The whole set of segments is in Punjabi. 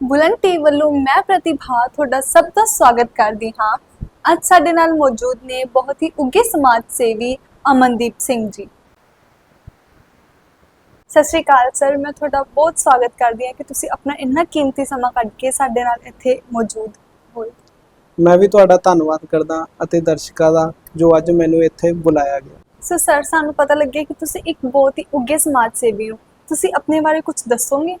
ਬੁਲੰਦ ਟੀ ਵੱਲੋਂ ਮੈਂ ਪ੍ਰਤਿਭਾ ਤੁਹਾਡਾ ਸਭ ਦਾ ਸਵਾਗਤ ਕਰਦੀ ਹਾਂ। ਅੱਜ ਸਾਡੇ ਨਾਲ ਮੌਜੂਦ ਨੇ ਬਹੁਤ ਹੀ ਉੱਘੇ ਸਮਾਜ ਸੇਵੀ ਅਮਨਦੀਪ ਸਿੰਘ ਜੀ। ਸਤਿ ਸ਼੍ਰੀ ਅਕਾਲ ਸਰ ਮੈਂ ਤੁਹਾਡਾ ਬਹੁਤ ਸਵਾਗਤ ਕਰਦੀ ਹਾਂ ਕਿ ਤੁਸੀਂ ਆਪਣਾ ਇੰਨਾ ਕੀਮਤੀ ਸਮਾਂ ਕੱਢ ਕੇ ਸਾਡੇ ਨਾਲ ਇੱਥੇ ਮੌਜੂਦ ਹੋਏ। ਮੈਂ ਵੀ ਤੁਹਾਡਾ ਧੰਨਵਾਦ ਕਰਦਾ ਅਤੇ ਦਰਸ਼ਕਾਂ ਦਾ ਜੋ ਅੱਜ ਮੈਨੂੰ ਇੱਥੇ ਬੁਲਾਇਆ ਗਿਆ। ਸੋ ਸਰ ਸਾਨੂੰ ਪਤਾ ਲੱਗਿਆ ਕਿ ਤੁਸੀਂ ਇੱਕ ਬਹੁਤ ਹੀ ਉੱਘੇ ਸਮਾਜ ਸੇਵੀ ਹੋ। ਤੁਸੀਂ ਆਪਣੇ ਬਾਰੇ ਕੁਝ ਦੱਸੋਗੇ?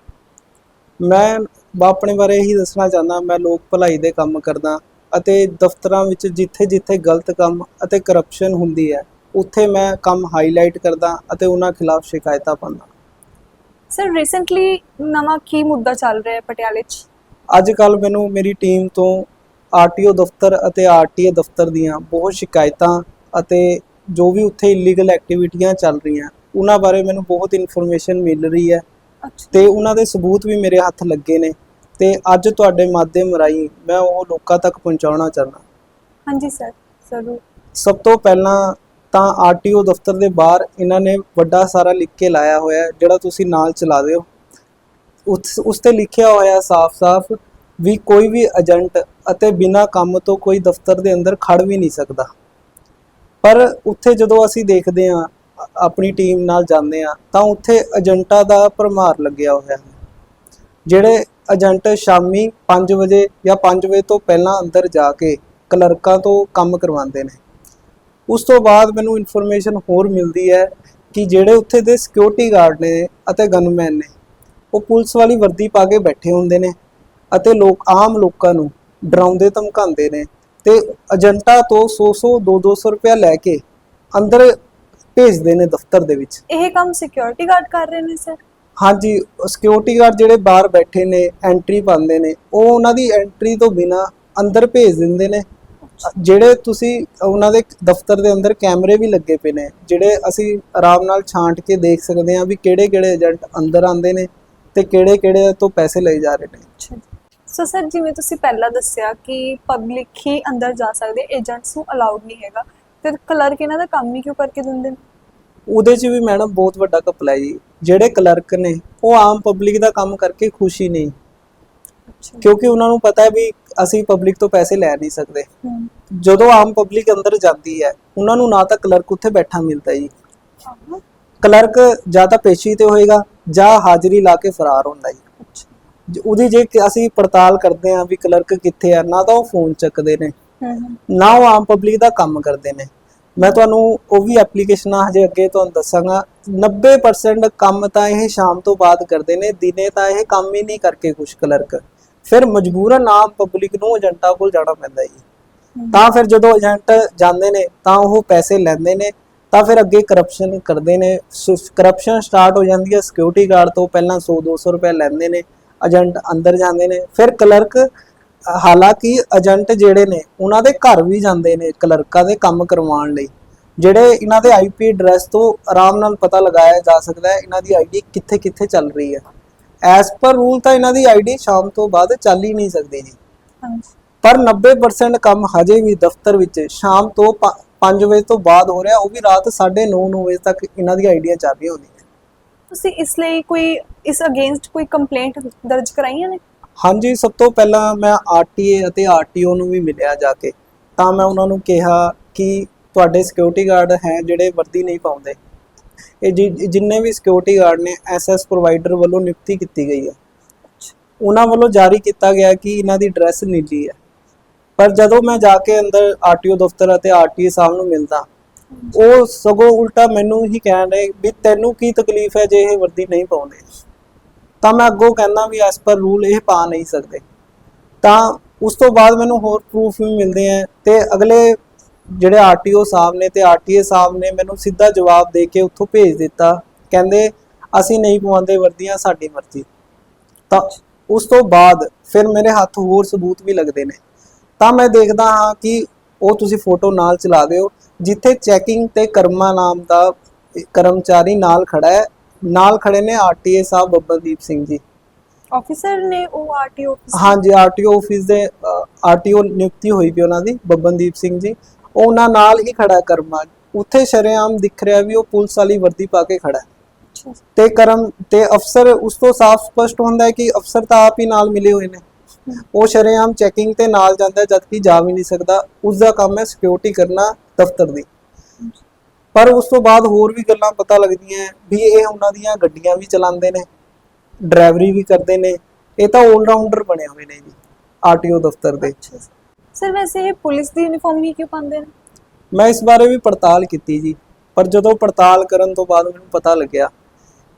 ਮੈਂ ਬ- ਆਪਣੇ ਬਾਰੇ ਇਹੀ ਦੱਸਣਾ ਚਾਹੁੰਦਾ ਮੈਂ ਲੋਕ ਭਲਾਈ ਦੇ ਕੰਮ ਕਰਦਾ ਅਤੇ ਦਫ਼ਤਰਾਂ ਵਿੱਚ ਜਿੱਥੇ-ਜਿੱਥੇ ਗਲਤ ਕੰਮ ਅਤੇ ਕਰਪਸ਼ਨ ਹੁੰਦੀ ਹੈ ਉੱਥੇ ਮੈਂ ਕੰਮ ਹਾਈਲਾਈਟ ਕਰਦਾ ਅਤੇ ਉਹਨਾਂ ਖਿਲਾਫ ਸ਼ਿਕਾਇਤਾਂ ਪਾਉਂਦਾ। ਸਰ ਰੀਸੈਂਟਲੀ ਨਵਾਂ ਕੀ ਮੁੱਦਾ ਚੱਲ ਰਿਹਾ ਹੈ ਪਟਿਆਲੇ 'ਚ? ਅੱਜ ਕੱਲ ਮੈਨੂੰ ਮੇਰੀ ਟੀਮ ਤੋਂ ਆਰਟੀਓ ਦਫ਼ਤਰ ਅਤੇ ਆਰਟੀਏ ਦਫ਼ਤਰ ਦੀਆਂ ਬਹੁਤ ਸ਼ਿਕਾਇਤਾਂ ਅਤੇ ਜੋ ਵੀ ਉੱਥੇ ਇਲੀਗਲ ਐਕਟੀਵਿਟੀਆਂ ਚੱਲ ਰਹੀਆਂ ਉਹਨਾਂ ਬਾਰੇ ਮੈਨੂੰ ਬਹੁਤ ਇਨਫੋਰਮੇਸ਼ਨ ਮਿਲ ਰਹੀ ਹੈ ਤੇ ਉਹਨਾਂ ਦੇ ਸਬੂਤ ਵੀ ਮੇਰੇ ਹੱਥ ਲੱਗੇ ਨੇ। ਤੇ ਅੱਜ ਤੁਹਾਡੇ ਮਾਧਿਅਮ ਰਾਹੀਂ ਮੈਂ ਉਹ ਲੋਕਾਂ ਤੱਕ ਪਹੁੰਚਾਉਣਾ ਚਾਹੁੰਦਾ। ਹਾਂਜੀ ਸਰ ਜ਼ਰੂਰ। ਸਭ ਤੋਂ ਪਹਿਲਾਂ ਤਾਂ ਆਰਟੀਓ ਦਫ਼ਤਰ ਦੇ ਬਾਹਰ ਇਹਨਾਂ ਨੇ ਵੱਡਾ ਸਾਰਾ ਲਿਖ ਕੇ ਲਾਇਆ ਹੋਇਆ ਹੈ, ਜਿਹੜਾ ਤੁਸੀਂ ਨਾਲ ਚਲਾ ਦਿਓ ਉਸ ਉਸ ਤੇ ਲਿਖਿਆ ਹੋਇਆ ਸਾਫ਼-ਸਾਫ਼ ਵੀ ਕੋਈ ਵੀ ਏਜੰਟ ਅਤੇ ਬਿਨਾਂ ਕੰਮ ਤੋਂ ਕੋਈ ਦਫ਼ਤਰ ਦੇ ਅੰਦਰ ਖੜ ਵੀ ਨਹੀਂ ਸਕਦਾ। ਪਰ ਉੱਥੇ ਜਦੋਂ ਅਸੀਂ ਦੇਖਦੇ ਹਾਂ ਆਪਣੀ ਟੀਮ ਨਾਲ ਜਾਂਦੇ ਹਾਂ ਤਾਂ ਉੱਥੇ ਏਜੰਟਾਂ ਦਾ ਭਰਮਾਰ ਲੱਗਿਆ ਹੋਇਆ ਹੈ ਜਿਹੜੇ ਏਜੰਟ ਸ਼ਾਮੀ 5 ਵਜੇ ਜਾਂ 5 ਵਜੇ ਤੋਂ ਪਹਿਲਾਂ ਅੰਦਰ ਜਾ ਕੇ ਕਲਰਕਾਂ ਤੋਂ ਕੰਮ ਕਰਵਾਉਂਦੇ ਨੇ। ਉਸ ਤੋਂ ਬਾਅਦ ਮੈਨੂੰ ਇਨਫੋਰਮੇਸ਼ਨ ਹੋਰ ਮਿਲਦੀ ਹੈ ਕਿ ਜਿਹੜੇ ਉੱਥੇ ਦੇ ਸਿਕਿਉਰਿਟੀ ਗਾਰਡ ਨੇ ਅਤੇ ਗਨਮੈਨ ਨੇ, ਉਹ ਪੁਲਿਸ ਵਾਲੀ ਵਰਦੀ ਪਾ ਕੇ ਬੈਠੇ ਹੁੰਦੇ ਨੇ ਅਤੇ ਲੋਕ, ਆਮ ਲੋਕਾਂ ਨੂੰ ਡਰਾਉਂਦੇ ਧਮਕਾਉਂਦੇ ਨੇ ਤੇ ਏਜੰਟਾਂ ਤੋਂ 100-100 200 ਰੁਪਇਆ ਲੈ ਕੇ ਅੰਦਰ ਭੇਜਦੇ ਨੇ ਦਫ਼ਤਰ ਦੇ ਵਿੱਚ। ਇਹ ਕੰਮ ਸਿਕਿਉਰਿਟੀ ਗਾਰਡ ਕਰ ਰਹੇ ਨੇ ਸਰ? ਹਾਂਜੀ ਸਿਕਿਉਰਿਟੀ ਗਾਰਡ ਜਿਹੜੇ ਬਾਹਰ ਬੈਠੇ ਨੇ ਐਂਟਰੀ ਪਾਉਂਦੇ ਨੇ, ਉਹ ਉਹਨਾਂ ਦੀ ਐਂਟਰੀ ਤੋਂ ਬਿਨਾ ਅੰਦਰ ਭੇਜ ਦਿੰਦੇ ਨੇ। ਜਿਹੜੇ ਤੁਸੀਂ ਉਹਨਾਂ ਦੇ ਦਫ਼ਤਰ ਦੇ ਅੰਦਰ ਕੈਮਰੇ ਵੀ ਲੱਗੇ ਪਏ ਨੇ, ਜਿਹੜੇ ਅਸੀਂ ਆਰਾਮ ਨਾਲ ਛਾਂਟ ਕੇ ਦੇਖ ਸਕਦੇ ਹਾਂ ਵੀ ਕਿਹੜੇ ਕਿਹੜੇ ਏਜੰਟ ਅੰਦਰ ਆਉਂਦੇ ਨੇ ਤੇ ਕਿਹੜੇ ਕਿਹੜੇ ਤੋਂ ਪੈਸੇ ਲਏ ਜਾ ਰਹੇ ਨੇ। ਸੋ ਸਰ ਜਿਵੇਂ ਤੁਸੀਂ ਪਹਿਲਾਂ ਦੱਸਿਆ ਕਿ ਪਬਲਿਕ ਹੀ ਅੰਦਰ ਜਾ ਸਕਦੇ, ਏਜੰਟਸ ਨੂੰ ਅਲਾਉਡ ਨਹੀਂ ਹੈਗਾ, ਫਿਰ ਕਲਰਕ ਇਹਨਾਂ ਦਾ ਕੰਮ ਹੀ ਕਿਉਂ ਕਰਕੇ ਦਿੰਦੇ ਨੇ? ਉਹਦੇ 'ਚ ਵੀ ਮੈਡਮ ਬਹੁਤ ਵੱਡਾ ਘਪਲਾ ਹੈ ਜੀ। ਜਿਹੜੇ ਕਲਰਕ ਨੇ ਉਹ ਆਮ ਪਬਲਿਕ ਦਾ ਕੰਮ ਕਰਕੇ ਖੁਸ਼ੀ ਨਹੀਂ। ਕਿਉਂਕਿ ਉਹਨਾਂ ਨੂੰ ਪਤਾ ਹੈ ਵੀ ਅਸੀਂ ਪਬਲਿਕ ਤੋਂ ਪੈਸੇ ਲੈ ਨਹੀਂ ਸਕਦੇ। ਜਦੋਂ ਆਮ ਪਬਲਿਕ ਅੰਦਰ ਜਾਂਦੀ ਹੈ ਉਹਨਾਂ ਨੂੰ ਨਾ ਤਾਂ ਕਲਰਕ ਉੱਥੇ ਬੈਠਾ ਮਿਲਦਾ ਜੀ। ਕਲਰਕ ਜਾਂ ਤਾਂ ਪੇਸ਼ੀ ਤੇ ਹੋਏਗਾ ਜਾਂ ਹਾਜ਼ਰੀ ਲਾ ਕੇ ਫਰਾਰ ਹੁੰਦਾ ਜੀ। ਉਹਦੀ ਜੇ ਅਸੀਂ ਪੜਤਾਲ ਕਰਦੇ ਹਾਂ ਵੀ ਕਲਰਕ ਕਿੱਥੇ ਆ ਨਾ ਤਾਂ ਉਹ ਫੋਨ ਚੱਕਦੇ ਨੇ। ਨਾ ਉਹ ਆਮ ਪਬਲਿਕ ਦਾ ਕੰਮ ਕਰਦੇ ਨੇ। ਮੈਂ ਤੁਹਾਨੂੰ ਉਹ ਵੀ ਐਪਲੀਕੇਸ਼ਨਾਂ ਹਜੇ ਅੱਗੇ ਤੁਹਾਨੂੰ ਦੱਸਾਂਗਾ। 90% ਕੰਮ ਤਾਂ ਇਹ ਸ਼ਾਮ ਤੋਂ ਬਾਅਦ ਕਰਦੇ ਨੇ ਦਿਨੇ ਤਾਂ ਇਹ ਕੰਮ ਹੀ ਨਹੀਂ ਕਰਕੇ ਕੁਛ ਕਲਰਕ ਫਿਰ ਮਜਬੂਰਨ ਆਮ ਪਬਲਿਕ ਨੂੰ ਏਜੰਟਾਂ ਕੋਲ ਜਾਣਾ ਪੈਂਦਾ ਜੀ। ਤਾਂ ਫਿਰ ਜਦੋਂ ਏਜੰਟ ਜਾਂਦੇ ਨੇ ਤਾਂ ਉਹ ਪੈਸੇ ਲੈਂਦੇ ਨੇ ਤਾਂ ਫਿਰ ਅੱਗੇ ਕਰਪਸ਼ਨ ਕਰਦੇ ਨੇ। ਕਰਪਸ਼ਨ ਸਟਾਰਟ ਹੋ ਜਾਂਦੀ ਹੈ। ਸਿਕਿਉਰਿਟੀ ਗਾਰਡ ਤੋਂ ਪਹਿਲਾਂ 100 200 ਰੁਪਏ ਲੈਂਦੇ ਨੇ। ਏਜੰਟ ਅੰਦਰ ਜਾਂਦੇ ਨੇ। ਫਿਰ ਕਲਰਕ ਹਾਲਾਂਕਿ ਏਜੰਟ ਜਿਹੜੇ ਨੇ ਉਹਨਾਂ ਦੇ ਘਰ ਵੀ ਜਾਂਦੇ ਨੇ ਕਲਰਕਾਂ ਦੇ ਕੰਮ ਕਰਵਾਉਣ ਲਈ। ਜਿਹੜੇ ਇਹਨਾਂ ਦੇ ਆਈਪੀ ਐਡਰੈਸ ਤੋਂ ਆਰਾਮ ਨਾਲ ਪਤਾ ਲਗਾਇਆ ਜਾ ਸਕਦਾ ਹੈ ਇਹਨਾਂ ਦੀ ਆਈਡੀ ਕਿੱਥੇ ਕਿੱਥੇ ਚੱਲ ਰਹੀ ਹੈ। ਐਸ ਪਰ ਰੂਲ ਤਾਂ ਇਹਨਾਂ ਦੀ ਆਈਡੀ ਸ਼ਾਮ ਤੋਂ ਬਾਅਦ ਚੱਲ ਹੀ ਨਹੀਂ ਸਕਦੀ ਜੀ। ਪਰ 90% ਕੰਮ ਹਜੇ ਵੀ ਦਫ਼ਤਰ ਵਿੱਚ ਸ਼ਾਮ ਤੋਂ 5 ਵਜੇ ਤੋਂ ਬਾਅਦ ਹੋ ਰਿਹਾ ਉਹ ਵੀ ਰਾਤ 9:30 9 ਵਜੇ ਤੱਕ ਇਹਨਾਂ ਦੀ ਆਈਡੀਆਂ ਚੱਲ ਰਹੀਆਂ ਹੁੰਦੀਆਂ ਤੁਸੀਂ ਇਸ ਲਈ ਕੋਈ ਇਸ ਅਗੇਂਸਟ ਕੋਈ ਕੰਪਲੇਂਟ ਦਰਜ ਕਰਾਈਆਂ ਨੇ? ਹਾਂਜੀ, ਸਭ ਤੋਂ ਪਹਿਲਾਂ ਮੈਂ ਆਰਟੀਏ ਅਤੇ ਆਰਟੀਓ ਨੂੰ ਵੀ ਮਿਲਿਆ ਜਾ ਕੇ। ਤਾਂ ਮੈਂ ਉਹਨਾਂ ਨੂੰ ਕਿਹਾ ਕਿ ਤੁਹਾਡੇ ਸਿਕਿਉਰਿਟੀ ਗਾਰਡ ਹੈ ਜਿਹੜੇ ਵਰਦੀ ਨਹੀਂ ਪਾਉਂਦੇ। ਇਹ ਜਿ- ਜਿੰਨੇ ਵੀ ਸਿਕਿਉਰਿਟੀ ਗਾਰਡ ਨੇ ਐਸਐਸ ਪ੍ਰੋਵਾਈਡਰ ਵੱਲੋਂ ਨਿਯੁਕਤੀ ਕੀਤੀ ਗਈ ਹੈ। ਉਹਨਾਂ ਵੱਲੋਂ ਜਾਰੀ ਕੀਤਾ ਗਿਆ ਕਿ ਇਹਨਾਂ ਦੀ ਡਰੈਸ ਨੀਲੀ ਹੈ। ਪਰ ਜਦੋਂ ਮੈਂ ਜਾ ਕੇ ਅੰਦਰ ਆਰਟੀਓ ਦਫ਼ਤਰ ਅਤੇ ਆਰਟੀਏ ਸਾਹਿਬ ਨੂੰ ਮਿਲਦਾ, ਉਹ ਸਗੋਂ ਉਲਟਾ ਮੈਨੂੰ ਹੀ ਕਹਿਣ ਰਹੇ ਵੀ ਤੈਨੂੰ ਕੀ ਤਕਲੀਫ ਹੈ ਜੇ ਇਹ ਵਰਦੀ ਨਹੀਂ ਪਾਉਂਦੇ। ਤਾਂ ਮੈਂ ਅੱਗੋਂ ਕਹਿੰਦਾ ਵੀ ਐਸ ਪਰ ਰੂਲ ਇਹ ਪਾ ਨਹੀਂ ਸਕਦੇ। ਤਾਂ ਉਸ ਤੋਂ ਬਾਅਦ ਮੈਨੂੰ ਹੋਰ ਪ੍ਰੂਫ ਵੀ ਮਿਲਦੇ ਆ ਤੇ ਅਗਲੇ ਜਿਹੜੇ ਆਰਟੀਓ ਸਾਹਿਬ ਨੇ ਤੇ ਆਰਟੀਏ ਸਾਹਿਬ ਨੇ ਮੈਨੂੰ ਸਿੱਧਾ ਜਵਾਬ ਦੇ ਕੇ ਉੱਥੋਂ ਭੇਜ ਦਿੱਤਾ, ਕਹਿੰਦੇ ਅਸੀਂ ਨਹੀਂ ਪਵਾਉਂਦੇ, ਵਰਦੀਆਂ ਸਾਡੀ ਮਰਜ਼ੀ। ਤਾਂ ਉਸ ਤੋਂ ਬਾਅਦ ਫਿਰ ਮੇਰੇ ਹੱਥ ਹੋਰ ਸਬੂਤ ਵੀ ਲੱਗਦੇ ਨੇ। ਤਾਂ ਮੈਂ ਦੇਖਦਾ ਹਾਂ ਕਿ ਉਹ ਤੁਸੀਂ ਫੋਟੋ ਨਾਲ ਚਲਾ ਦਿਓ, ਜਿੱਥੇ ਚੈਕਿੰਗ ਤੇ ਕਰਮਾ ਨਾਮ ਦਾ ਕਰਮਚਾਰੀ ਨਾਲ ਖੜਾ ਹੈ ਨਾਲ ਖੜੇ ਨੇ ਆਰਟੀਏ ਸਾਹਿਬ ਬੱਬਲਦੀਪ ਸਿੰਘ ਜੀ। ਆਫੀਸਰ ਨੇ ਉਹ ਆਰਟੀਓ ਹਾਂਜੀ ਆਰਟੀਓ ਆਫਿਸ ਦੇ ਆਰਟੀਓ ਨਿਯੁਕਤੀ ਹੋਈ ਵੀ ਉਹਨਾਂ ਦੀ ਬੱਬਨਦੀਪ ਸਿੰਘ ਜੀ। ਉਹ ਉਹਨਾਂ ਨਾਲ ਹੀ ਖੜਾ ਕਰਮਾ ਉੱਥੇ ਸ਼ਰੇਆਮ ਦਿਖ ਰਿਹਾ ਵੀ ਉਹ ਪੁਲਿਸ ਵਾਲੀ ਵਰਦੀ ਪਾ ਕੇ ਖੜਾ। ਹੈ ਤੇ ਕਰਮ ਤੇ ਅਫਸਰ ਉਸ ਤੋਂ ਸਾਫ਼ ਸਪਸ਼ਟ ਹੁੰਦਾ ਹੈ ਕਿ ਅਫਸਰ ਤਾਂ ਆਪ ਹੀ ਨਾਲ ਮਿਲੇ ਹੋਏ ਨੇ। ਉਹ ਸ਼ਰੇਆਮ ਚੈਕਿੰਗ ਤੇ ਨਾਲ ਜਾਂਦਾ ਹੈ, ਜਦਕਿ ਜਾ ਵੀ ਨਹੀਂ ਸਕਦਾ। ਉਸ ਦਾ ਕੰਮ ਹੈ ਸਿਕਿਉਰਿਟੀ ਕਰਨਾ ਦਫ਼ਤਰ ਦੀ। ਪਰ ਉਸ ਤੋਂ ਬਾਅਦ ਹੋਰ ਵੀ ਗੱਲਾਂ ਪਤਾ ਲੱਗਦੀਆਂ ਵੀ ਇਹ ਉਹਨਾਂ ਦੀਆਂ ਗੱਡੀਆਂ ਵੀ ਚਲਾਉਂਦੇ ਨੇ ਡਰਾਈਵਰੀ ਵੀ ਕਰਦੇ ਨੇ ਇਹ ਤਾਂ 올-ਰਾਊਂਡਰ ਬਣੇ ਹੋਏ ਨੇ ਜੀ ਆਰਟੀਓ ਦਫ਼ਤਰ ਦੇ। ਸਰ ਵੈਸੇ ਇਹ ਪੁਲਿਸ ਦੀ ਯੂਨੀਫਾਰਮ ਹੀ ਕਿਉਂ ਪਾਉਂਦੇ ਨੇ? ਮੈਂ ਇਸ ਬਾਰੇ ਵੀ ਪੜਤਾਲ ਕੀਤੀ ਜੀ ਪਰ ਜਦੋਂ ਪੜਤਾਲ ਕਰਨ ਤੋਂ ਬਾਅਦ ਮੈਨੂੰ ਪਤਾ ਲੱਗਿਆ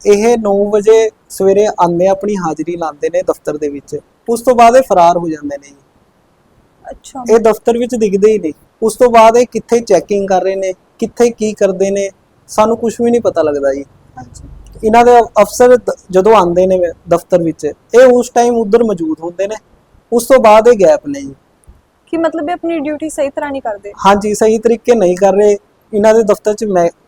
ਇਹ 9 ਵਜੇ ਸਵੇਰੇ ਆਉਂਦੇ ਆਪਣੀ ਹਾਜ਼ਰੀ ਲਾਉਂਦੇ ਨੇ ਦਫ਼ਤਰ ਦੇ ਵਿੱਚ ਉਸ ਤੋਂ ਬਾਅਦ ਇਹ ਫਰਾਰ ਹੋ ਜਾਂਦੇ ਨੇ ਜੀ। ਅੱਛਾ। ਇਹ ਦਫ਼ਤਰ ਵਿੱਚ ਦਿਖਦੇ ਹੀ ਨਹੀਂ। ਉਸ ਤੋਂ ਬਾਅਦ ਇਹ ਕਿੱਥੇ ਚੈਕਿੰਗ ਕਰ ਰਹੇ ਨੇ ਕਿੱਥੇ ਕੀ ਕਰਦੇ ਨੇ ਸਾਨੂੰ ਕੁਝ ਵੀ ਨਹੀਂ ਪਤਾ ਲੱਗਦਾ ਜੀ। ਇਹਨਾਂ ਦੇ ਅਫਸਰ ਜਦੋਂ ਆਉਂਦੇ ਨੇ ਦਫ਼ਤਰ ਵਿੱਚ ਇਹ ਉਸ ਟਾਈਮ ਉਧਰ ਮੌਜੂਦ ਹੁੰਦੇ ਨੇ। ਉਸ ਤੋਂ ਬਾਅਦ ਇਹ ਗੈਪ ਨੇ ਜੀ। ਕਿ ਮਤਲਬ ਇਹ ਆਪਣੀ ਡਿਊਟੀ ਸਹੀ ਤਰ੍ਹਾਂ ਨਹੀਂ ਕਰਦੇ? ਹਾਂਜੀ ਸਹੀ ਤਰੀਕੇ ਨਹੀਂ ਕਰ ਰਹੇ। ਇਹਨਾਂ ਦੇ ਦਫ਼ਤਰ 'ਚ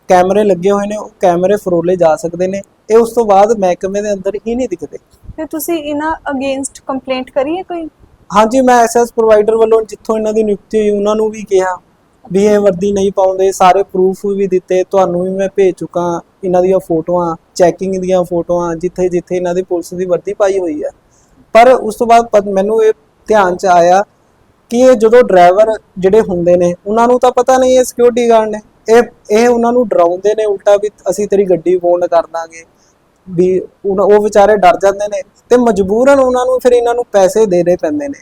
ਕੈਮਰੇ ਲੱਗੇ ਹੋਏ ਨੇ ਉਹ ਕੈਮਰੇ ਫਰੋਲੇ ਜਾ ਸਕਦੇ ਨੇ। ਇਹ ਉਸ ਤੋਂ ਬਾਅਦ ਮਹਿਕਮੇ ਦੇ ਅੰਦਰ ਹੀ ਨਹੀਂ ਦਿਖਦੇ। ਤੇ ਤੁਸੀਂ ਇਹਨਾਂ ਅਗੇਂਸਟ ਕੰਪਲੇਂਟ ਕਰੀ ਹੈ ਕੋਈ? ਹਾਂਜੀ ਮੈਂ ਐਸਐਸ ਪ੍ਰੋਵਾਈਡਰ ਵੱਲੋਂ ਜਿੱਥੋਂ ਇਹਨਾਂ ਦੀ ਨਿਯੁਕਤੀ ਹੋਈ ਉਹਨਾਂ ਨੂੰ ਵੀ ਕਿਹਾ। ਵੀ ਇਹ ਵਰਦੀ ਨਹੀਂ ਪਾਉਂਦੇ ਸਾਰੇ ਪ੍ਰੂਫ ਵੀ ਦਿੱਤੇ ਤੁਹਾਨੂੰ ਵੀ ਮੈਂ ਭੇਜ ਚੁੱਕਾ ਇਹਨਾਂ ਦੀਆਂ ਫੋਟੋਆਂ ਚੈਕਿੰਗ ਦੀਆਂ ਫੋਟੋਆਂ ਜਿੱਥੇ ਜਿੱਥੇ ਇਹਨਾਂ ਦੀ ਪੁਲਿਸ ਦੀ ਵਰਦੀ ਪਾਈ ਹੋਈ ਹੈ। ਪਰ ਉਸ ਤੋਂ ਬਾਅਦ ਮੈਨੂੰ ਇਹ ਧਿਆਨ 'ਚ ਆਇਆ ਕਿ ਇਹ ਜਦੋਂ ਡਰਾਈਵਰ ਜਿਹੜੇ ਹੁੰਦੇ ਨੇ ਉਹਨਾਂ ਨੂੰ ਤਾਂ ਪਤਾ ਨਹੀਂ ਇਹ ਸਿਕਿਉਰਿਟੀ ਗਾਰਡ ਨੇ। ਇਹ ਇਹ ਉਹਨਾਂ ਨੂੰ ਡਰਾਉਂਦੇ ਨੇ ਉਲਟਾ ਵੀ ਅਸੀਂ ਤੇਰੀ ਗੱਡੀ ਬੋਂਡ ਕਰ ਦਾਂਗੇ। ਵੀ ਉਹ ਵਿਚਾਰੇ ਡਰ ਜਾਂਦੇ ਨੇ ਤੇ ਮਜਬੂਰਨ ਉਹਨਾਂ ਨੂੰ ਫਿਰ ਇਹਨਾਂ ਨੂੰ ਪੈਸੇ ਦੇਣੇ ਪੈਂਦੇ ਨੇ।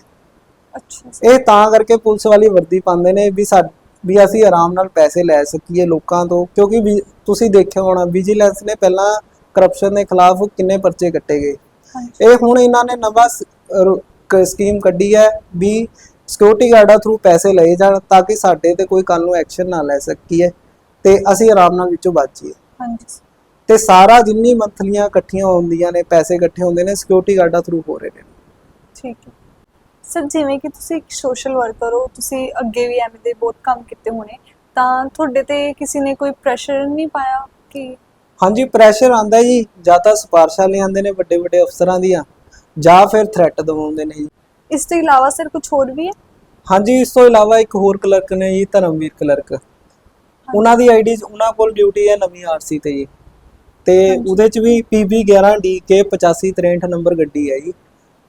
ਅੱਛਾ ਇਹ ਤਾਂ ਕਰਕੇ ਪੁਲਿਸ ਵਾਲੀ ਵਰਦੀ ਪਾਉਂਦੇ ਨੇ ਵੀ ਸਾ ਵੀ ਅਸੀਂ ਆਰਾਮ ਨਾਲ ਪੈਸੇ ਲੈ ਸਕੀਏ ਲੋਕਾਂ ਤੋਂ ਕਿਉਂਕਿ ਤੁਸੀਂ ਦੇਖਿਆ ਹੋਣਾ ਵਿਜੀਲੈਂਸ ਨੇ ਪਹਿਲਾਂ ਕਰਪਸ਼ਨ ਦੇ ਖਿਲਾਫ ਕਿੰਨੇ ਪਰਚੇ ਕੱਟੇ ਗਏ। ਇਹ ਹੁਣ ਇਹਨਾਂ ਨੇ ਨਵਾਂ ਸਕੀਮ ਕੱਢੀ ਹੈ ਵੀ ਸਿਕਿਉਰਿਟੀ ਗਾਰਡਾਂ ਥਰੂ ਪੈਸੇ ਲਏ ਜਾਣ ਤਾਂ ਕਿ ਸਾਡੇ ਤੇ ਕੋਈ ਕੱਲ ਨੂੰ ਐਕਸ਼ਨ ਨਾ ਲੈ ਸਕੀਏ ਤੇ ਅਸੀਂ ਆਰਾਮ ਨਾਲ ਵਿੱਚੋਂ ਬਚੀਏ ਹਾਂਜੀ। ਤੇ ਸਾਰਾ ਜਿੰਨੀ ਮੰਥਲੀਆਂ ਇਕੱਠੀਆਂ ਹੁੰਦੀਆਂ ਨੇ ਪੈਸੇ ਇਕੱਠੇ ਹੁੰਦੇ ਨੇ ਸਿਕਿਉਰਿਟੀ ਗਾਰਡਾਂ ਥਰੂ ਹੋ ਰਹੇ ਨੇ। ਠੀਕ ਹੈ। ਸਰ ਜਿਵੇਂ ਕਿ ਤੁਸੀਂ ਇੱਕ ਸੋਸ਼ਲ ਵਰਕਰ ਹੋ ਤੁਸੀਂ ਅੱਗੇ ਵੀ ਐਵੇਂ ਦੇ ਬਹੁਤ ਕੰਮ ਕੀਤੇ ਹੋਣੇ ਤਾਂ ਤੁਹਾਡੇ ਤੇ ਕਿਸੇ ਨੇ ਕੋਈ ਪ੍ਰੈਸ਼ਰ ਨਹੀਂ ਪਾਇਆ ਕਿ ਹਾਂਜੀ ਪ੍ਰੈਸ਼ਰ ਆਂਦਾ ਜੀ ਜਾਂ ਤਾਂ ਸਿਫਾਰਸ਼ਾਂ ਲਿਆਉਂਦੇ ਨੇ ਵੱਡੇ ਵੱਡੇ ਅਫਸਰਾਂ ਦੀਆਂ ਜਾਂ ਫਿਰ ਥ੍ਰੈਟ ਦਵਾਉਂਦੇ ਨੇ ਜੀ। ਇਸ ਤੋਂ ਇਲਾਵਾ ਸਰ ਕੁਝ ਹੋਰ ਵੀ ਹੈ? ਹਾਂਜੀ ਇਸ ਤੋਂ ਇਲਾਵਾ ਇੱਕ ਹੋਰ ਕਲਰਕ ਨੇ ਜੀ ਧਰਮਵੀਰ ਕਲਰਕ ਉਹਨਾਂ ਦੀ ਆਈਡੀ ਉਹਨਾਂ ਕੋਲ ਡਿਊਟੀ ਹੈ ਨਵੀਂ ਆਰਸੀ ਤੇ ਜੀ। ਤੇ। ਉਹਦੇ ਚ ਵੀ PB 11DK 8563 ਨੰਬਰ ਗੱਡੀ ਹੈ ਜੀ।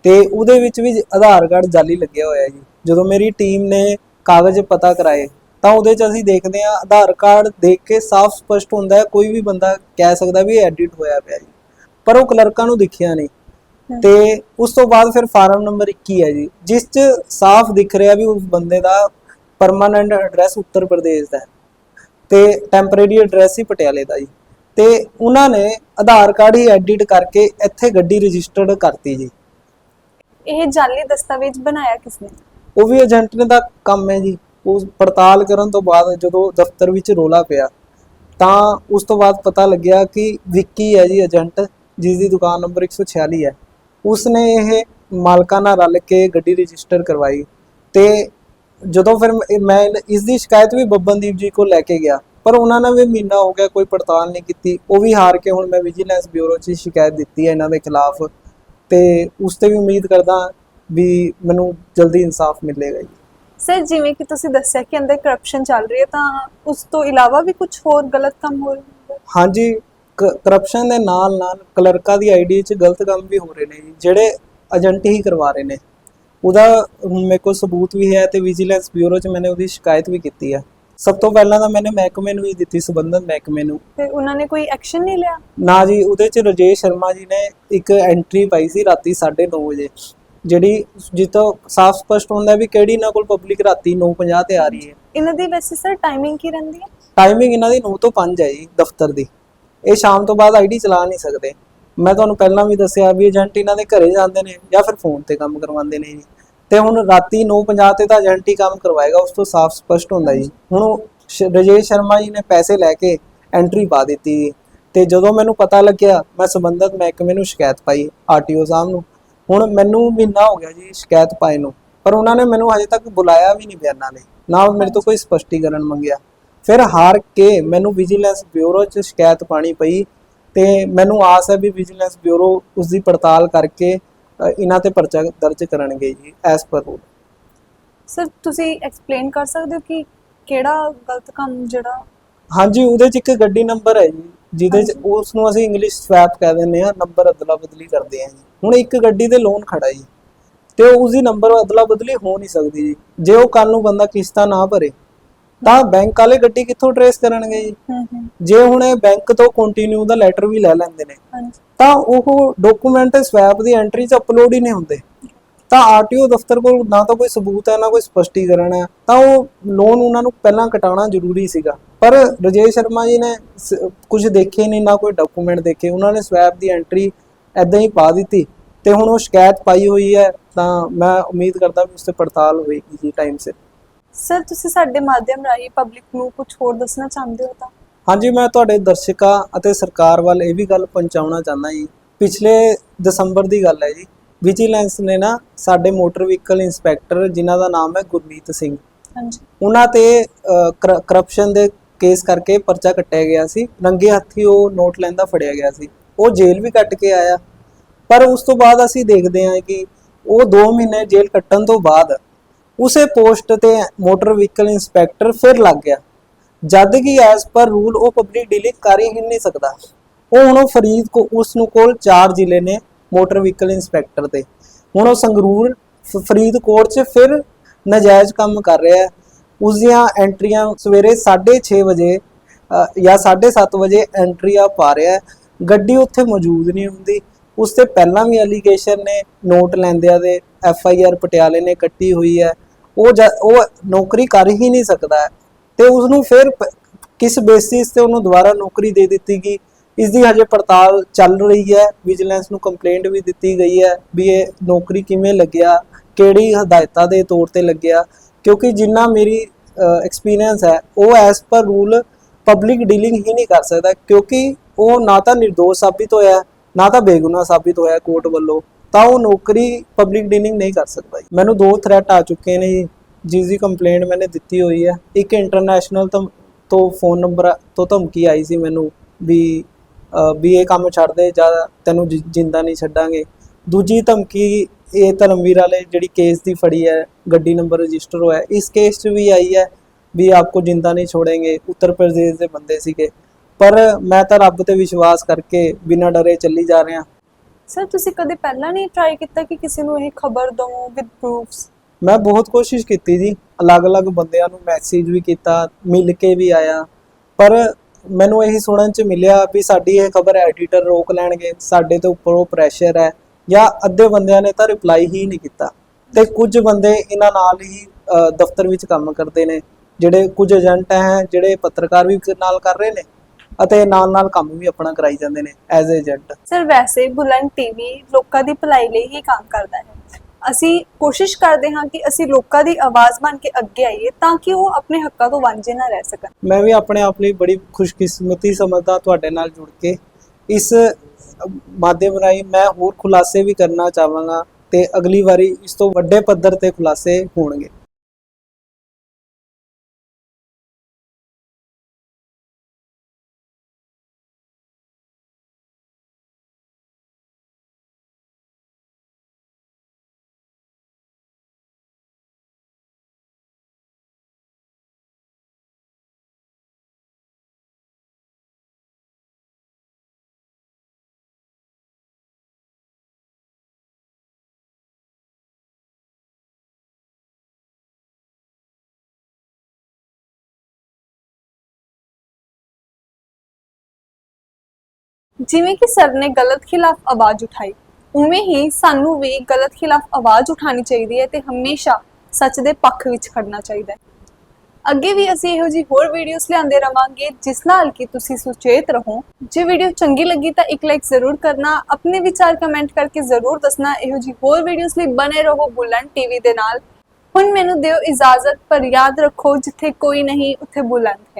ਤੇ ਉਹਦੇ ਵਿੱਚ ਵੀ ਆਧਾਰ ਕਾਰਡ ਜਾਲੀ ਲੱਗਿਆ ਹੋਇਆ ਜੀ। ਜਦੋਂ ਮੇਰੀ ਟੀਮ ਨੇ ਕਾਗਜ਼ ਪਤਾ ਕਰਾਏ ਤਾਂ ਉਹਦੇ ਚ ਅਸੀਂ ਦੇਖਦੇ ਹਾਂ ਆਧਾਰ ਕਾਰਡ ਦੇਖ ਕੇ ਸਾਫ਼ ਸਪਸ਼ਟ ਹੁੰਦਾ ਹੈ ਕੋਈ ਵੀ ਬੰਦਾ ਕਹਿ ਸਕਦਾ ਵੀ ਇਹ ਐਡਿਟ ਹੋਇਆ ਪਿਆ ਜੀ। ਪਰ ਉਹ ਕਲਰਕਾਂ ਨੂੰ ਦਿਖਿਆ ਨਹੀਂ। ਤੇ ਉਸ ਤੋਂ ਬਾਅਦ ਫਿਰ ਫਾਰਮ ਨੰਬਰ 21 ਹੈ ਜੀ ਜਿਸ 'ਚ ਸਾਫ਼ ਦਿਖ ਰਿਹਾ ਵੀ ਉਸ ਬੰਦੇ ਦਾ ਪਰਮਾਨੈਂਟ ਐਡਰੈਸ ਉੱਤਰ ਪ੍ਰਦੇਸ਼ ਦਾ ਤੇ ਟੈਂਪਰੇਰੀ ਐਡਰੈਸ ਹੀ ਪਟਿਆਲੇ ਦਾ ਜੀ। ਤੇ ਉਹਨਾਂ ਨੇ ਆਧਾਰ ਕਾਰਡ ਹੀ ਐਡਿਟ ਕਰਕੇ ਇੱਥੇ ਗੱਡੀ ਰਜਿਸਟਰਡ ਕਰਤੀ ਜੀ। ਇਹ ਜਾਲੀ ਦਸਤਾਵੇਜ਼ ਬਣਾਇਆ ਕਿਸਨੇ? ਉਹ ਵੀ ਏਜੰਟ ਨੇ ਦਾ ਕੰਮ ਹੈ ਜੀ। ਉਹ ਪੜਤਾਲ ਕਰਨ ਤੋਂ ਬਾਅਦ ਜਦੋਂ ਦਫ਼ਤਰ ਵਿੱਚ ਰੋਲਾ ਪਿਆ, ਤਾਂ ਉਸ ਤੋਂ ਬਾਅਦ ਪਤਾ ਲੱਗਿਆ ਕਿ ਵਿੱਕੀ ਹੈ ਜੀ ਏਜੰਟ, ਜਿਸ ਦੀ ਦੁਕਾਨ ਨੰਬਰ 146 ਹੈ। ਉਸਨੇ ਇਹ ਮਾਲਕਾਂ ਨਾਲ ਰਲ ਕੇ ਗੱਡੀ ਰਜਿਸਟਰ ਕਰਵਾਈ ਤੇ ਜਦੋਂ ਫਿਰ ਮੈਂ ਇਸ ਦੀ ਸ਼ਿਕਾਇਤ ਵੀ ਬੱਬਨਦੀਪ ਜੀ ਕੋਲ ਲੈ ਕੇ ਗਿਆ, ਪਰ ਉਹਨਾਂ ਨੇ ਵੀ ਮਹੀਨਾ ਹੋ ਗਿਆ ਕੋਈ ਪੜਤਾਲ ਨਹੀਂ ਕੀਤੀ। ਉਹ ਵੀ ਹਾਰ ਕੇ ਹੁਣ ਮੈਂ ਵਿਜੀਲੈਂਸ ਬਿਊਰੋ 'ਚ ਸ਼ਿਕਾਇਤ ਦਿੱਤੀ ਹੈ ਇਹਨਾਂ ਦੇ ਖਿਲਾਫ। ਤੇ ਉਸ ਤੇ ਵੀ ਉਮੀਦ ਕਰਦਾ ਵੀ ਮੈਨੂੰ ਜਲਦੀ ਇਨਸਾਫ ਮਿਲੇਗਾ ਜੀ। ਸਰ ਜਿਵੇਂ ਕਿ ਤੁਸੀਂ ਦੱਸਿਆ ਕਿ ਅੰਦਰ ਕਰਪਸ਼ਨ ਚੱਲ ਰਹੀ ਹੈ ਤਾਂ ਉਸ ਤੋਂ ਇਲਾਵਾ ਵੀ ਕੁਝ ਹੋਰ ਗਲਤ ਕੰਮ ਹੋ ਰਿਹਾ ਹੈ ਹਾਂਜੀ ਕਰਪਸ਼ਨ ਦੇ ਨਾਲ ਨਾਲ ਕਲਰਕਾਂ ਦੀ ਆਈਡੀ 'ਚ ਗਲਤ ਕੰਮ ਵੀ ਹੋ ਰਹੇ ਨੇ ਜੀ ਜਿਹੜੇ ਏਜੰਟ ਹੀ ਕਰਵਾ ਰਹੇ ਨੇ। ਉਹਦਾ ਮੇਰੇ ਕੋਲ ਸਬੂਤ ਵੀ ਹੈ ਤੇ ਵਿਜੀਲੈਂਸ ਬਿਊਰੋ 'ਚ ਮੈंने ਉਹਦੀ ਸ਼ਿਕਾਇਤ ਵੀ ਕੀਤੀ ਹੈ ਸਭ ਤੋਂ ਪਹਿਲਾਂ ਤਾਂ ਮੈंने ਮਹਿਕਮੇ ਨੂੰ ਹੀ ਦਿੱਤੀ ਸੰਬੰਧਤ ਮਹਿਕਮੇ ਨੂੰ। ਤੇ ਉਹਨਾਂ ਨੇ ਕੋਈ ਐਕਸ਼ਨ ਨਹੀਂ ਲਿਆ? ਨਾ ਜੀ ਉਹਦੇ 'ਚ ਰਜੇਸ਼ ਸ਼ਰਮਾ ਜੀ ਨੇ ਇੱਕ ਐਂਟਰੀ ਪਾਈ ਸੀ ਰਾਤੀ 9:30 ਵਜੇ ਜਿਹੜੀ ਜਿੱਤੋਂ ਸਾਫ਼ ਸਪਸ਼ਟ ਹੁੰਦਾ ਵੀ ਕਿਹੜੀ ਇਹਨਾਂ ਕੋਲ ਪਬਲਿਕ ਰਾਤੀ 9:50 ਤੇ ਆ ਰਹੀ ਹੈ। ਇਹਨਾਂ ਦੀ ਵੈਸੇ ਸਰ ਟਾਈਮਿੰਗ ਕੀ ਰਹਿੰਦੀ ਹੈ? ਟਾਈਮਿੰਗ ਇਹਨਾਂ ਦੀ 9 ਤੋਂ 5 ਹੈ ਜੀ ਦਫ਼ਤਰ ਦੀ। ਇਹ ਸ਼ਾਮ ਤੋਂ ਬਾਅਦ ਆਈਡੀ ਚਲਾ ਨਹੀਂ ਸਕਦੇ। ਮੈਂ ਤੁਹਾਨੂੰ ਪਹਿਲਾਂ ਵੀ ਦੱਸਿਆ ਵੀ ਏਜੰਟ ਇਹਨਾਂ ਦੇ ਘਰੇ ਜਾਂਦੇ ਨੇ ਜਾਂ ਫਿਰ ਫੋਨ ਤੇ ਕੰਮ ਕਰਵਾਉਂਦੇ ਨੇ ਜੀ। ਤੇ ਹੁਣ ਰਾਤੀ 9:50 ਤੇ ਤਾਂ ਏਜੰਟ ਹੀ ਕੰਮ ਕਰਵਾਏਗਾ, ਉਸ ਤੋਂ ਸਾਫ਼ ਸਪਸ਼ਟ ਹੁੰਦਾ ਜੀ। ਹੁਣ ਉਹ ਰਜੇਸ਼ ਸ਼ਰਮਾ ਜੀ ਨੇ ਪੈਸੇ ਲੈ ਕੇ ਐਂਟਰੀ ਪਾ ਦਿੱਤੀ ਜੀ। ਤੇ ਜਦੋਂ ਮੈਨੂੰ ਪਤਾ ਲੱਗਿਆ, ਮੈਂ ਸੰਬੰਧਤ ਮਹਿਕਮੇ ਨੂੰ ਸ਼ਿਕਾਇਤ ਪਾਈ ਆਰਟੀਓ ਸਾਹਿਬ ਨੂੰ। ਹੁਣ ਮੈਨੂੰ ਮਹੀਨਾ ਹੋ ਗਿਆ ਜੀ ਸ਼ਿਕਾਇਤ ਪਾਏ ਨੂੰ, ਪਰ ਉਹਨਾਂ ਨੇ ਮੈਨੂੰ ਹਜੇ ਤੱਕ ਬੁਲਾਇਆ ਵੀ ਨਹੀਂ ਬਿਆਨਾਂ ਲਈ ਨਾ ਮੇਰੇ ਤੋਂ ਕੋਈ ਸਪਸ਼ਟੀਕਰਨ ਮੰਗਿਆ। ਫਿਰ ਹਾਰ ਕੇ ਮੈਨੂੰ ਵਿਜੀਲੈਂਸ ਬਿਊਰੋ 'ਚ ਸ਼ਿਕਾਇਤ ਪਾਣੀ ਪਈ ਤੇ ਮੈਨੂੰ ਆਸ ਹੈ ਵੀ ਵਿਜੀਲੈਂਸ ਬਿਊਰੋ ਉਸ ਦੀ ਪੜਤਾਲ ਕਰਕੇ ਇਹਨਾਂ ਤੇ ਪਰਚਾ ਦਰਜ ਕਰਨਗੇ G as per rule sir ਤੁਸੀਂ ਐਕਸਪਲੇਨ ਕਰ ਸਕਦੇ ਹੋ ਕਿ ਕਿਹੜਾ ਗਲਤ ਕੰਮ ਜਿਹੜਾ ਹਾਂਜੀ ਉਹਦੇ 'ਚ ਇੱਕ ਗੱਡੀ ਨੰਬਰ ਹੈ ਜੀ ਜਿਹਦੇ ਚ। ਉਸ ਨੂੰ ਅਸੀਂ ਇੰਗਲਿਸ਼ ਸਵੈਪ ਕਹਿ ਦਿੰਦੇ ਆ ਨੰਬਰ ਅਦਲਾ ਬਦਲੀ ਕਰਦੇ ਆ ਜੀ। ਹੁਣ ਇੱਕ ਗੱਡੀ ਤੇ ਲੋਨ ਖੜਾ ਜੀ ਤੇ ਉਸ ਦੀ ਨੰਬਰ ਅਦਲਾ ਬਦਲੀ ਹੋ ਨਹੀਂ ਸਕਦੀ ਜੀ। ਜੇ ਉਹ ਕੱਲ ਨੂੰ ਬੰਦਾ ਕਿਸ਼ਤਾਂ ਨਾ ਭਰੇ ਤਾਂ ਬੈਂਕ ਵਾਲੇ ਗੱਡੀ ਕਿੱਥੋਂ ਟਰੇਸ ਕਰਨਗੇ ਜੀ? ਜੇ ਹੁਣ ਇਹ ਬੈਂਕ ਤੋਂ ਕੰਟੀਨਿਊ ਦਾ ਲੈਟਰ ਵੀ ਲੈ ਲੈਂਦੇ ਨੇ ਤਾਂ ਉਹ ਡਾਕੂਮੈਂਟ ਸਵੈਪ ਦੀ ਐਂਟਰੀ 'ਚ ਅਪਲੋਡ ਹੀ ਨਹੀਂ ਹੁੰਦੇ। ਤਾਂ ਆਰਟੀਓ ਦਫ਼ਤਰ ਕੋਲ ਨਾ ਤਾਂ ਕੋਈ ਸਬੂਤ ਹੈ ਨਾ ਕੋਈ ਸਪਸ਼ਟੀਕਰਨ ਹੈ ਤਾਂ ਉਹ ਲੋਨ ਉਹਨਾਂ ਨੂੰ ਪਹਿਲਾਂ ਕਟਾਉਣਾ ਜ਼ਰੂਰੀ ਸੀਗਾ। ਪਰ ਰਜੇਸ਼ ਸ਼ਰਮਾ ਜੀ ਨੇ ਕੁਝ ਦੇਖੇ ਨਹੀਂ ਨਾ ਕੋਈ ਡਾਕੂਮੈਂਟ ਦੇਖੇ। ਉਹਨਾਂ ਨੇ ਸਵੈਪ ਦੀ ਐਂਟਰੀ ਐਦਾਂ ਹੀ ਪਾ ਦਿੱਤੀ ਤੇ ਹੁਣ ਉਹ ਸ਼ਿਕਾਇਤ ਪਾਈ ਹੋਈ ਹੈ ਤਾਂ ਮੈਂ ਉਮੀਦ ਕਰਦਾ ਵੀ ਉਸ ਤੇ ਪੜਤਾਲ ਹੋਏਗੀ ਜੀ ਟਾਈਮ ਸਿਰ। ਸਰ ਤੁਸੀਂ ਸਾਡੇ ਮਾਧਿਅਮ ਰਾਹੀਂ ਪਬਲਿਕ ਨੂੰ ਕੁਝ ਹੋਰ ਦੱਸਣਾ ਚਾਹੁੰਦੇ ਹੋ ਤਾਂ? ਹਾਂਜੀ ਮੈਂ ਤੁਹਾਡੇ ਦਰਸ਼ਕਾਂ ਅਤੇ ਸਰਕਾਰ ਵੱਲ ਇਹ ਵੀ ਗੱਲ ਪਹੁੰਚਾਉਣਾ ਚਾਹੁੰਦਾ ਜੀ। ਪਿਛਲੇ ਦਸੰਬਰ ਦੀ ਗੱਲ ਹੈ ਜੀ। ਵਿਜੀਲੈਂਸ ਨੇ ਨਾ ਸਾਡੇ ਮੋਟਰ ਵਹੀਕਲ ਇੰਸਪੈਕਟਰ ਜਿਨ੍ਹਾਂ ਦਾ ਨਾਮ ਹੈ ਗੁਰਮੀਤ ਸਿੰਘ ਹਾਂਜੀ। ਉਹਨਾਂ ਤੇ ਕਰਪਸ਼ਨ ਦੇ ਕੇਸ ਕਰਕੇ ਪਰਚਾ ਕੱਟਿਆ ਗਿਆ ਸੀ। ਰੰਗੇ ਹੱਥੀ ਉਹ ਨੋਟ ਲੈਂਦਾ ਫੜਿਆ ਗਿਆ ਸੀ। ਉਹ ਜੇਲ੍ਹ ਵੀ ਕੱਟ ਕੇ ਆਇਆ। ਪਰ ਉਸ ਤੋਂ ਬਾਅਦ ਅਸੀਂ ਦੇਖਦੇ ਹਾਂ ਕਿ ਉਹ 2 ਮਹੀਨੇ ਜੇਲ੍ਹ ਕੱਟਣ ਤੋਂ ਬਾਅਦ ਉਸੇ ਪੋਸਟ ਤੇ ਮੋਟਰ ਵਹੀਕਲ ਇੰਸਪੈਕਟਰ ਫਿਰ ਲੱਗ ਗਿਆ। ਜਦ ਕਿ ਐਸ ਪਰ ਰੂਲ ਉਹ ਪਬਲਿਕ ਡੀਲਿੰਗ ਕਰ ਹੀ ਨਹੀਂ ਸਕਦਾ। ਉਹ ਹੁਣ ਉਹ ਫਰੀਦ ਕੋ ਉਸ ਨੂੰ ਕੋਲ ਚਾਰ ਜ਼ਿਲ੍ਹੇ ਨੇ ਮੋਟਰ ਵਹੀਕਲ ਇੰਸਪੈਕਟਰ ਤੇ। ਹੁਣ ਉਹ ਸੰਗਰੂਰ ਫਰੀਦਕੋਟ 'ਚ ਫਿਰ ਨਜਾਇਜ਼ ਕੰਮ ਕਰ ਰਿਹਾ ਹੈ। ਉਸ ਦੀਆਂ ਐਂਟਰੀਆਂ ਸਵੇਰੇ 6:30 ਵਜੇ ਅ, ਜਾਂ 7:30 ਵਜੇ ਐਂਟਰੀਆਂ ਪਾ ਰਿਹਾ ਹੈ। ਗੱਡੀ ਉੱਥੇ ਮੌਜੂਦ ਨਹੀਂ ਹੁੰਦੀ। ਉਸ ਤੇ ਪਹਿਲਾਂ ਵੀ ਐਲੀਗੇਸ਼ਨ ਨੇ ਨੋਟ ਲੈਂਦਿਆਂ ਦੇ ਐਫ ਆਈ ਆਰ ਪਟਿਆਲੇ ਨੇ ਕੱਟੀ ਹੋਈ ਹੈ। ਉਹ ਜ- ਉਹ ਨੌਕਰੀ ਕਰ ਹੀ ਨਹੀਂ ਸਕਦਾ ਹੈ। ਤੇ ਉਸ ਨੂੰ ਫਿਰ ਕਿਸ ਬੇਸਿਸ ਤੇ ਉਹਨੂੰ ਦੁਬਾਰਾ ਨੌਕਰੀ ਦੇ ਦਿੱਤੀ ਗਈ? ਇਸ ਦੀ ਹਜੇ ਪੜਤਾਲ ਚੱਲ ਰਹੀ ਹੈ। ਵਿਜੀਲੈਂਸ ਨੂੰ ਕੰਪਲੇਂਟ ਵੀ ਦਿੱਤੀ ਗਈ ਹੈ ਵੀ ਇਹ ਨੌਕਰੀ ਕਿਵੇਂ ਲੱਗਿਆ? ਕਿਹੜੀ ਹਦਾਇਤਾਂ ਦੇ ਤੌਰ ਤੇ ਲੱਗਿਆ? ਕਿਉਂਕਿ ਜਿੰਨਾ ਮੇਰੀ ਐਕਸਪੀਰੀਅੰਸ ਹੈ, ਉਹ as per rule public dealing ਹੀ ਨਹੀਂ ਕਰ ਸਕਦਾ। ਕਿਉਂਕਿ ਉਹ ਨਾ ਤਾਂ નિર્ਦੋਸ਼ ਸਾਬਿਤ ਹੋਇਆ ਨਾ ਤਾਂ ਬੇਗੁਨਾਹ ਸਾਬਿਤ ਹੋਇਆ ਕੋਰਟ ਵੱਲੋਂ। ਤਾਂ ਉਹ ਨੌਕਰੀ ਪਬਲਿਕ ਡੀਲਿੰਗ ਨਹੀਂ ਕਰ ਸਕਦਾ ਜੀ। ਮੈਨੂੰ ਦੋ ਥ੍ਰੈਟ ਆ ਚੁੱਕੇ ਨੇ ਜੀ। ਜਿਸ ਕੰਪਲੇਂਟ ਮੈਨੇ ਦਿੱਤੀ ਹੋਈ ਹੈ। ਇੱਕ ਇੰਟਰਨੈਸ਼ਨਲ ਤੋਂ ਤੋਂ ਫੋਨ ਨੰਬਰ ਤੋਂ ਧਮਕੀ ਆਈ ਸੀ ਮੈਨੂੰ ਵੀ ਵੀ ਇਹ ਕੰਮ ਛੱਡ ਦੇ ਜਾਂ ਤੈਨੂੰ ਜਿ- ਜਿੰਦਾ ਨਹੀਂ ਛੱਡਾਂਗੇ। ਦੂਜੀ ਧਮਕੀ ਇਹ ਧਰਮਵੀਰ ਵਾਲੇ ਜਿਹੜੀ ਕੇਸ ਦੀ ਫੜੀ ਹੈ, ਗੱਡੀ ਨੰਬਰ ਰਜਿਸਟਰ ਹੋਇਆ ਇਸ ਕੇਸ 'ਚ ਵੀ ਆਈ ਹੈ ਵੀ ਆਪਕੋ ਜਿੰਦਾ ਨਹੀਂ ਛੋੜेंगे ਉੱਤਰ ਪ੍ਰਦੇਸ਼ ਦੇ ਬੰਦੇ ਸੀਗੇ। ਪਰ ਮੈਂ ਤਾਂ ਰੱਬ ਤੇ ਵਿਸ਼ਵਾਸ ਕਰਕੇ ਬਿਨਾਂ ਡਰੇ ਚੱਲੀ ਜਾ ਰਿਹਾ। ਸਰ ਤੁਸੀਂ ਕਦੇ ਪਹਿਲਾਂ ਨਹੀਂ ਟਰਾਈ ਕੀਤਾ ਕਿ ਕਿਸੇ ਨੂੰ ਇਹ ਖਬਰ ਦਵੋ ਵਿਦ ਪ੍ਰੂਫਸ ਮੈਂ ਬਹੁਤ ਕੋਸ਼ਿਸ਼ ਕੀਤੀ ਜੀ। ਅਲੱਗ-ਅਲੱਗ ਬੰਦਿਆਂ ਨੂੰ ਮੈਸੇਜ ਵੀ ਕੀਤਾ, ਮਿਲ ਕੇ ਵੀ ਆਇਆ। ਪਰ ਮੈਨੂੰ ਇਹੀ ਸੁਣਨ ਚ ਮਿਲਿਆ ਵੀ ਸਾਡੀ ਇਹ ਖਬਰ ਐਡੀਟਰ ਰੋਕ ਲੈਣਗੇ। ਸਾਡੇ ਤੇ ਉੱਪਰ ਪ੍ਰੈਸ਼ਰ ਹੈ ਜਾਂ ਅੱਧੇ ਬੰਦਿਆਂ ਨੇ ਤਾਂ ਰਿਪਲਾਈ ਹੀ ਨਹੀਂ ਕੀਤਾ। ਤੇ ਕੁਝ ਬੰਦੇ ਇਹਨਾਂ ਨਾਲ ਹੀ ਦਫ਼ਤਰ ਵਿੱਚ ਕੰਮ ਕਰਦੇ ਨੇ। ਜਿਹੜੇ ਕੁਝ ਏਜੰਟ ਹੈ, ਜਿਹੜੇ ਪੱਤਰਕਾਰ ਵੀ ਨਾਲ ਕਰ ਰਹੇ ਨੇ। ਅਤੇ ਨਾਲ-ਨਾਲ ਕੰਮ ਵੀ ਆਪਣਾ ਕਰਾਈ ਜਾਂਦੇ ਨੇ ਐਜ਼ ਏਜੰਟ ਸਰ ਵੈਸੇ ਬੁਲੰਦ ਟੀਵੀ ਲੋਕਾਂ ਦੀ ਭਲਾਈ ਲਈ ਹੀ ਕੰਮ ਕਰਦਾ ਹੈ। ਅਸੀਂ ਕੋਸ਼ਿਸ਼ ਕਰਦੇ ਹਾਂ ਕਿ ਅਸੀਂ ਲੋਕਾਂ ਦੀ ਆਵਾਜ਼ ਬਣ ਕੇ ਅੱਗੇ ਆਈਏ ਤਾਂ ਕਿ ਉਹ ਆਪਣੇ ਹੱਕਾਂ ਤੋਂ ਵਾਂਝੇ ਨਾ ਰਹਿ ਸਕਣ। ਮੈਂ ਵੀ ਆਪਣੇ ਆਪ ਲਈ ਬੜੀ ਖੁਸ਼ਕਿਸਮਤੀ ਸਮਝਦਾ ਤੁਹਾਡੇ ਨਾਲ ਜੁੜ ਕੇ। ਇਸ ਮਾਧਿਅਮ ਰਾਹੀਂ ਮੈਂ ਹੋਰ ਖੁਲਾਸੇ ਵੀ ਕਰਨਾ ਚਾਹਾਂਗਾ ਤੇ ਅਗਲੀ ਵਾਰੀ ਇਸ ਤੋਂ ਵੱਡੇ ਪੱਧਰ ਤੇ ਖੁਲਾਸੇ ਹੋਣਗੇ। ਜਿਵੇਂ ਕਿ ਸਰ ਨੇ ਗਲਤ ਖਿਲਾਫ ਆਵਾਜ਼ ਉਠਾਈ, ਉਵੇਂ ਹੀ ਸਾਨੂੰ ਵੀ ਗਲਤ ਖਿਲਾਫ ਆਵਾਜ਼ ਉਠਾਣੀ ਚਾਹੀਦੀ ਹੈ ਤੇ ਹਮੇਸ਼ਾ ਸੱਚ ਦੇ ਪੱਖ ਵਿੱਚ ਖੜਨਾ ਚਾਹੀਦਾ ਹੈ। ਅੱਗੇ ਵੀ ਅਸੀਂ ਇਹੋ ਜਿਹੀ ਹੋਰ ਵੀਡੀਓਜ਼ ਲਿਆਂਦੇ ਰਵਾਂਗੇ, ਜਿਸ ਨਾਲ ਕਿ ਤੁਸੀਂ ਸੁਚੇਤ ਰਹੋ। ਜੇ ਵੀਡੀਓ ਚੰਗੀ ਲੱਗੀ ਤਾਂ ਇੱਕ ਲਾਈਕ ਜ਼ਰੂਰ ਕਰਨਾ, ਆਪਣੇ ਵਿਚਾਰ ਕਮੈਂਟ ਕਰਕੇ ਜ਼ਰੂਰ ਦੱਸਣਾ, ਇਹੋ ਜਿਹੀ ਹੋਰ ਵੀਡੀਓਜ਼ ਲਈ ਬਨੇ ਰਹੋ ਬੁਲੰਦ ਟੀਵੀ ਦੇ ਨਾਲ। ਹੁਣ ਮੈਨੂੰ ਦਿਓ ਇਜਾਜ਼ਤ, ਪਰ ਯਾਦ ਰੱਖੋ ਜਿੱਥੇ ਕੋਈ ਨਹੀਂ, ਉੱਥੇ ਬੁਲੰਦ ਹੈ।